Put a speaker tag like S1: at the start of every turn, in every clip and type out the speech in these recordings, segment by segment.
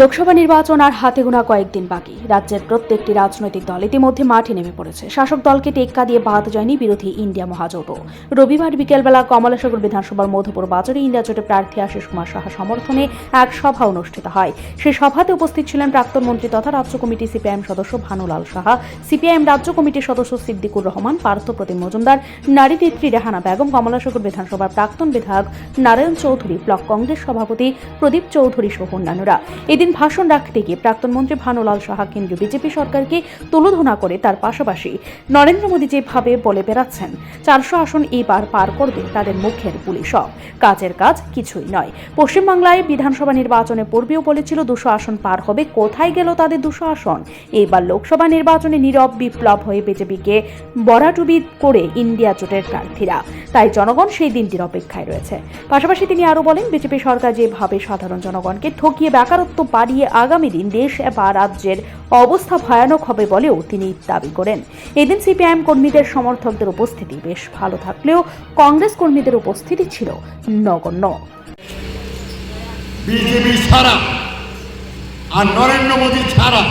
S1: লোকসভা নির্বাচন আর হাতে গোনা কয়েকদিন বাকি। রাজ্যের প্রত্যেকটি রাজনৈতিক দল ইতিমধ্যে মাঠে নেমে পড়েছে। শাসক দলকে টেক্কা দিয়ে বাদ যায়নি বিরোধী ইন্ডিয়া মহাজোট রবিবার বিকেলবেলা কমলাসাগর বিধানসভার মধুপুর বাজারে ইন্ডিয়া জোটে প্রার্থী আশিস কুমার সাহা সমর্থনে এক সভা অনুষ্ঠিত হয়। সেই সভাতে উপস্থিত ছিলেন প্রাক্তন মন্ত্রী তথা রাজ্য কমিটি সিপিআইএম সদস্য ভানুলাল সাহা, সিপিআইএম রাজ্য কমিটির সদস্য সিদ্দিকুর রহমান, পার্থ প্রতিম মজুমদার, নারী নেত্রী রেহানা বেগম, কমলাসাগর বিধানসভার প্রাক্তন বিধায়ক নারায়ণ চৌধুরী, ব্লক কংগ্রেস সভাপতি প্রদীপ চৌধুরী সহ অন্যান্যরা। এদিন ভাষণ রাখতে গিয়ে প্রাক্তন মন্ত্রী ভানুলাল সাহা কেন্দ্রীয় বিজেপি সরকারকে তুলোধনা করে তার পাশাপাশি নরেন্দ্র মোদী যেভাবে বলে বেড়াচ্ছেন, চারশো আসন এইবার পার করবে তাদের মুখের বুলি সব। কাজের কাজ কিছুই নয়। পশ্চিমবাংলায় বিধানসভা নির্বাচনে পূর্বেও বলেছিল দুশো আসন পার হবে, কোথায় গেল তাদের দুশো আসন? এইবার লোকসভা নির্বাচনে নীরব বিপ্লব হয়ে বিজেপিকে বরাটুবি করে ইন্ডিয়া জোটের প্রার্থীরা। তাই জনগণ সেই দিনটির অপেক্ষায় রয়েছে। পাশাপাশি তিনি আরও বলেন, বিজেপি সরকার যেভাবে সাধারণ জনগণকে ঠকিয়ে বেকারত্ব বাড়িয়ে আগামী দিন দেশ বা রাজ্যের অবস্থা ভয়ানক হবে বলেও তিনি দাবি করেন। এদিন সিপিআইএম কর্মীদের সমর্থকদের উপস্থিতি বেশ ভালো থাকলেও কংগ্রেস কর্মীদের উপস্থিতি ছিল নগণ্য।
S2: বিজেপি ছাড়া আর নরেন্দ্র মোদী ছাড়া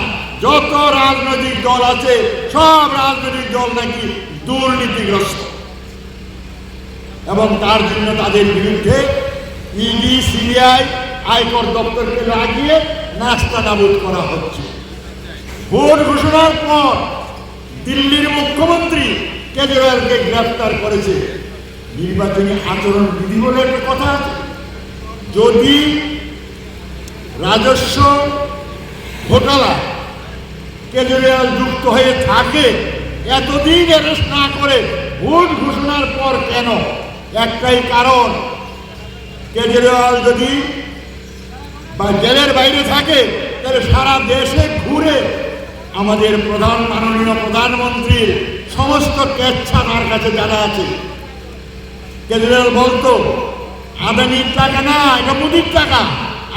S2: যত রাজনৈতিক দল আছে, সব রাজনৈতিক দল নাকি দুর্নীতিগ্রস্ত। এবং তার জন্য তাদের বিরুদ্ধে ইডি, সিবিআই আয়কর দপ্তরকে লাগিয়ে নাস্তা নাবুদ করা হচ্ছে। ভোট ঘোষণার পর দিল্লির মুখ্যমন্ত্রী কেজরিওয়ালকে গ্রেফতার করেছে। নির্বাচনী আচরণ বিধি বলে একটা কথা আছে। যদি রাজস্ব ঘোটালা কেজরিওয়াল যুক্ত হয়ে থাকে, এতদিন অ্যারেস্ট না করে ভোট ঘোষণার পর কেন? একটাই কারণ, কেজরিওয়াল যদি বা জেলের বাইরে থাকে, তাহলে সারা দেশে ঘুরে আমাদের প্রধান মাননীয় প্রধানমন্ত্রীর সমস্ত কেচ্ছা তার কাছে যারা আছে। কেজরিওয়াল বলতো আদানির টাকা না, এটা মোদির টাকা।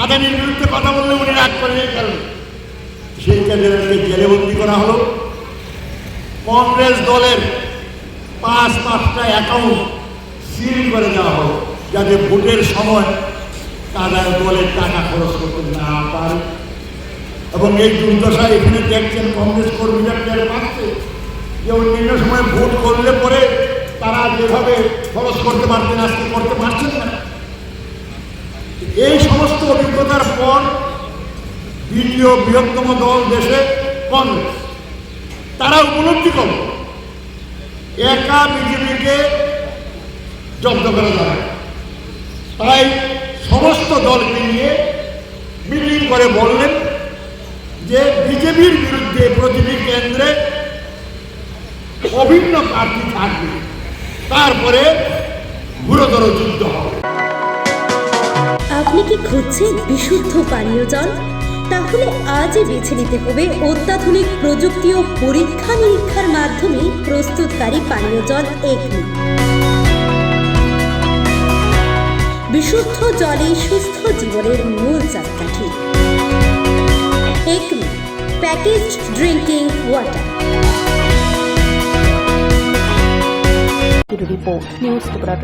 S2: আদানির বিরুদ্ধে কথা বললে উনি রাগ করে এই কারণে। সেই কেজরিওয়ালকে জেলে বন্দি করা হলো। কংগ্রেস দলের পাঁচ পাঁচটা অ্যাকাউন্ট সিল করে দেওয়া হলো, যাতে ভোটের সময় তারা দলের টাকা খরচ করতে না পারে। এবং এই দুর্দশা এখানে দেখছেন কংগ্রেস কর্মীরা টের পাচ্ছে যে অন্যান্য সময় ভোট করলে পরে তারা যেভাবে খরচ করতে পারতেন আজকে করতে পারছেন না। এই সমস্ত অভিজ্ঞতার পর দ্বিতীয় বৃহত্তম দল দেশে কংগ্রেস। তারা উপলব্ধি করল, একা বিজেপিকে জব্দ করা যাবে তাই দলকে নিয়ে মিটিং করে বললেন যে বিজেপির বিরুদ্ধে প্রতিটি কেন্দ্রে অভিন্ন প্রার্থী থাকবে। তারপরে গুরুতর যুদ্ধ হবে।
S3: আপনি কি খুঁজছেন বিশুদ্ধ পানীয় জল? তাহলে আজই বেছে নিতে হবে অত্যাধুনিক প্রযুক্তি ও পরীক্ষা নিরীক্ষার মাধ্যমে প্রস্তুতকারী পানীয় জল এগনি। বিশুদ্ধ জলে সুস্থ জীবনের মূল চাকাঠি। Acme package drinking water
S1: report news টুকরা